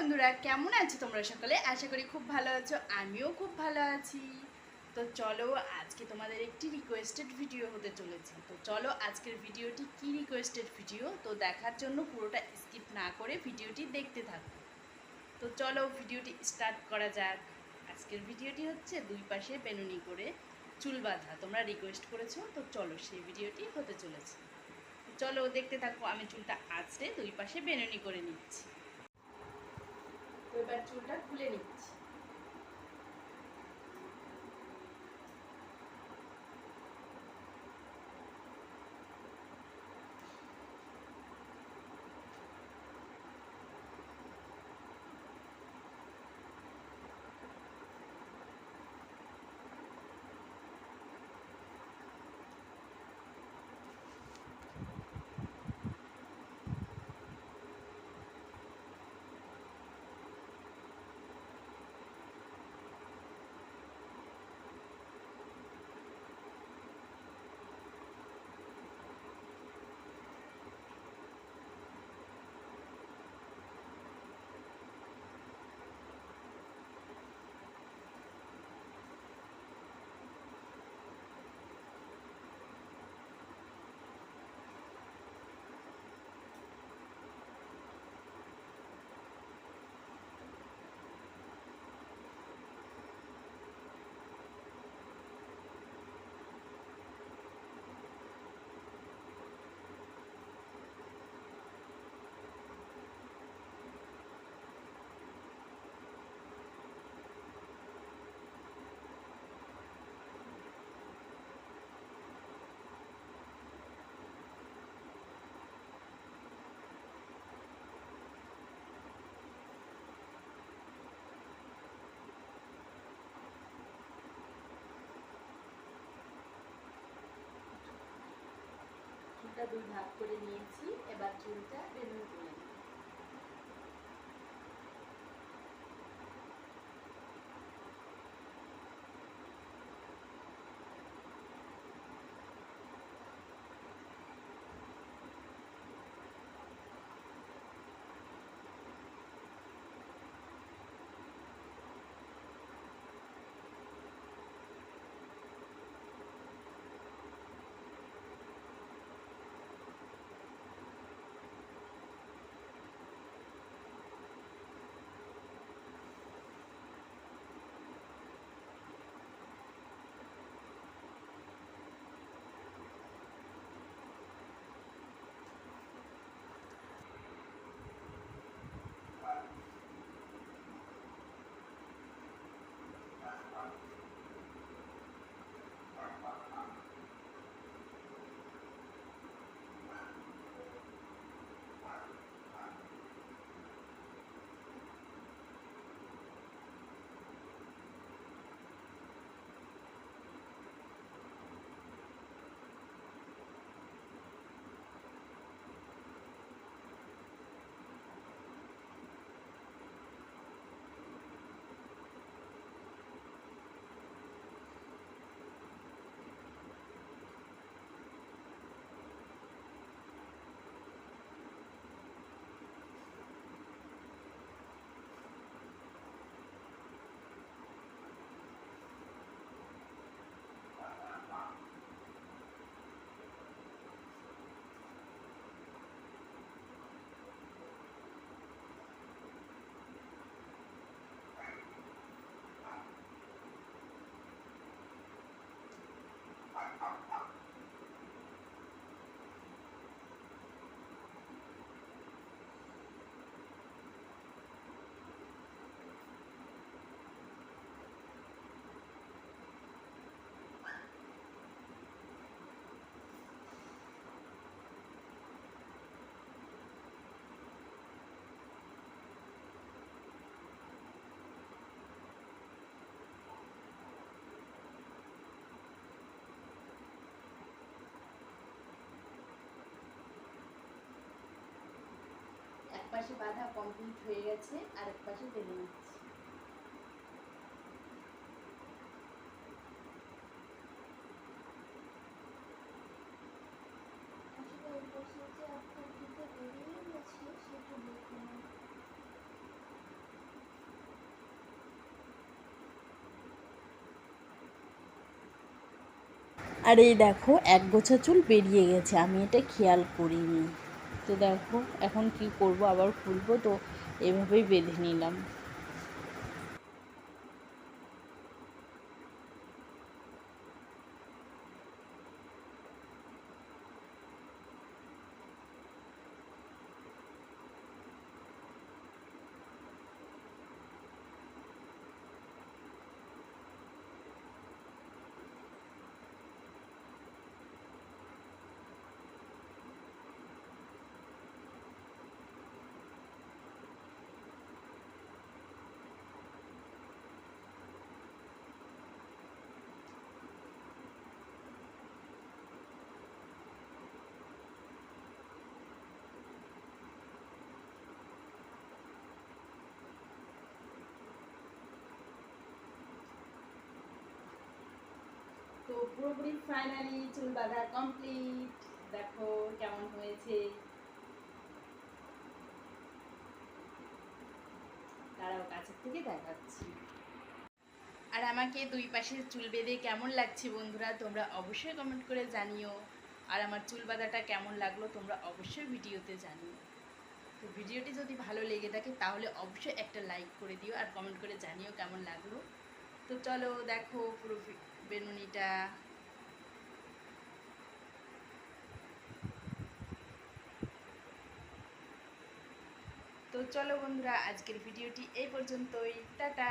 বন্ধুরা, কেমন আছো তোমরা সকলে? আশা করি খুব ভালো আছো, আমিও খুব ভালো আছি। তো চলো, আজকে তোমাদের একটি রিকোয়েস্টেড ভিডিও হতে চলেছে। তো চলো, আজকের ভিডিওটি কি রিকোয়েস্টেড ভিডিও তো দেখার জন্য পুরোটা স্কিপ না করে ভিডিওটি দেখতে থাকো। তো চলো ভিডিওটি স্টার্ট করা যাক। আজকের ভিডিওটি হচ্ছে দুই পাশে বেনুনি করে চুল বাঁধা। তোমরা রিকোয়েস্ট করেছ, তো চলো, সেই ভিডিওটি হতে চলেছে। চলো, দেখতে থাকো, আমি চুলটা আঁচড়ে দুই পাশে বেনুনি করে নিচ্ছি। এবার চুলটা খুলে নিচ্ছি। চুলটা দুই ভাগ করে নিয়েছি এবার চুলটা বেনুনি করে পাশে বাঁধা কমপ্লিট হয়ে গেছে আর এক পাশে টেনে নিচ্ছি। আর এই দেখো এক গোছা চুল বেরিয়ে গেছে আমি এটা খেয়াল করিনি। তো দেখো এখন কি করব? আবার খুলবো তো এভাবেই বেঁধে নিলাম তো পুরোপুরি ফাইনালি চুল বাঁধা কমপ্লিট দেখো কেমন হয়েছে। তারাও কাছের থেকে দেখাচ্ছি। আর আমাকে দুই পাশের চুল বেঁধে কেমন লাগছে বন্ধুরা, তোমরা অবশ্যই কমেন্ট করে জানিও। আর আমার চুল বাঁধাটা কেমন লাগল, তোমরা অবশ্যই ভিডিওতে জানিও। তো ভিডিওটি যদি ভালো লেগে থাকে, তাহলে অবশ্যই একটা লাইক করে দিও আর কমেন্ট করে জানিও কেমন লাগল। তো চলো, দেখো পুরো বেনুনিটা চলো বন্ধুরা আজকের ভিডিওটি এই পর্যন্তই। টাটা!